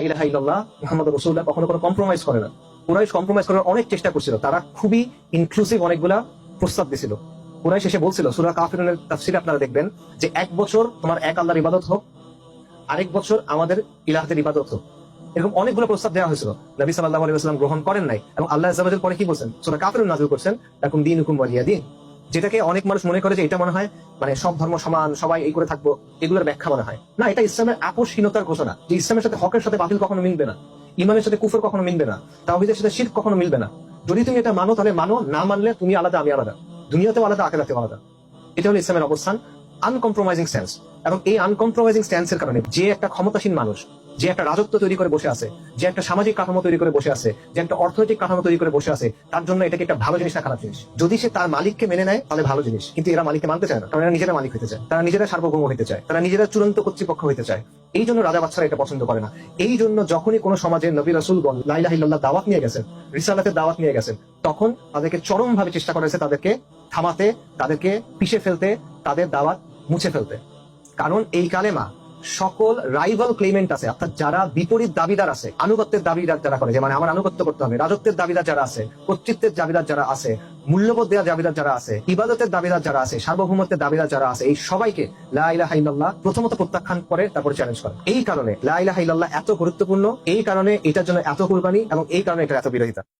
ইলাহা মুহাম্মদ রাসূলুল্লাহ কখনো কোনো কম্প্রোমাইজ করে না। কুরাইশ কম্প্রোমাইজ করার অনেক চেষ্টা করছিল। তারা খুবই ইনক্লুসিভ অনেকগুলা প্রস্তাব দিছিল। কুরাইশ এসে বলছিল, সূরা আপনারা দেখবেন যে এক বছর তোমার এক আল্লাহর ইবাদত হোক, আরেক বছর আমাদের ইলাহদের ইবাদত হোক। এরকম অনেকগুলো প্রস্তাব দেওয়া হয়েছিল। নবী সাল্লাল্লাহু আলাইহি ওয়াসাল্লাম গ্রহণ করেন নাই এবং আল্লাহ আযাওয়াজেল পরে কি বলছেন? সূরা কাফিরুন নাযিল করছেন, লাকুম দীনুকুম ওয়ালিয়া দিন যেটাকে অনেক মানুষ মনে করে যে এটা মনে হয় মানে সব ধর্ম সমান, সবাই এই করে থাকব, এগুলোর ব্যাখ্যা মনে হয়। না, এটা ইসলামের আপসহীনতার ঘোষণা, যে ইসলামের সাথে হকের সাথে বাতিল কখনো মিলবে না, ইমানের সাথে কুফর কখনো মিলবে না তাহিদের সাথে শীত কখনো মিলবে না। যদি তুমি এটা মানো, তাহলে মানো, না মানলে তুমি আলাদা, আমি আলাদা। দুনিয়াতেও আলাদা, আখেরাতেও আলাদা। এটা হলো ইসলামের অবস্থান। আনকম্প্রোমাইজিং স্ট্যান্স এবং এই আনকম্প্রোমাইজিং স্ট্যান্সের কারণে যে একটা ক্ষমতাসীন মানুষ, যে একটা রাজত্ব তৈরি করে বসে আছে, যে একটা সামাজিক কাঠামো তৈরি করে বসে আছে, যে একটা অর্থনৈতিক কাঠামো তৈরি করে বসে আছে, তার জন্য এটাকে একটা ভালো জিনিস না খারাপ জিনিস। যদি সে তার মালিককে মেনে নেয়, তাহলে ভালো জিনিস। কিন্তু এরা মালিককে মানতে চায় না। কারণ এরা নিজেরা মালিক হতে চায়। তারা নিজেরা সার্বভৌম হতে চায়। তারা নিজেরা চূড়ান্ত কর্তৃপক্ষ হতে চায়। এই জন্য রাজা বাচ্চারা এটা পছন্দ করে না। এই জন্য যখনই কোনো সমাজে নবী রসুলগণ লাইলাহিল্লাহ দাওয়াত নিয়ে গেছেন রিসালাতের দাওয়াত নিয়ে গেছেন, তখন তাদেরকে চরম ভাবে চেষ্টা করা হয়েছে তাদেরকে থামাতে, তাদেরকে পিষে ফেলতে, তাদের দাওয়াত মুছে ফেলতে। কারণ এই কালেমা সকল রাইভাল ক্লেমেন্ট আছে, অর্থাৎ যারা বিপরীত দাবিদার আছে, আনুগত্যের দাবিদার যারা করে যে মানে আমার আনুগত্য করতে হবে, রাজত্বের দাবিদার যারা আছে, কর্তৃত্বের দাবিদার যারা আছে, মূল্যবোধ দেওয়ার দাবিদার যারা আছে, ইবাদতের দাবিদার যারা আছে, সার্বভৌমত্বের দাবিদার যারা আছে, এই সবাইকে লাইলাহাইল্লাহ প্রথমত প্রত্যাখ্যান করে, তারপরে চ্যালেঞ্জ করে। এই কারণে লাইলাহাইল্লাহ এত গুরুত্বপূর্ণ, এই কারণে এটার জন্য এত কুরবানি এবং এই কারণে এটা এত বিরোধিতা।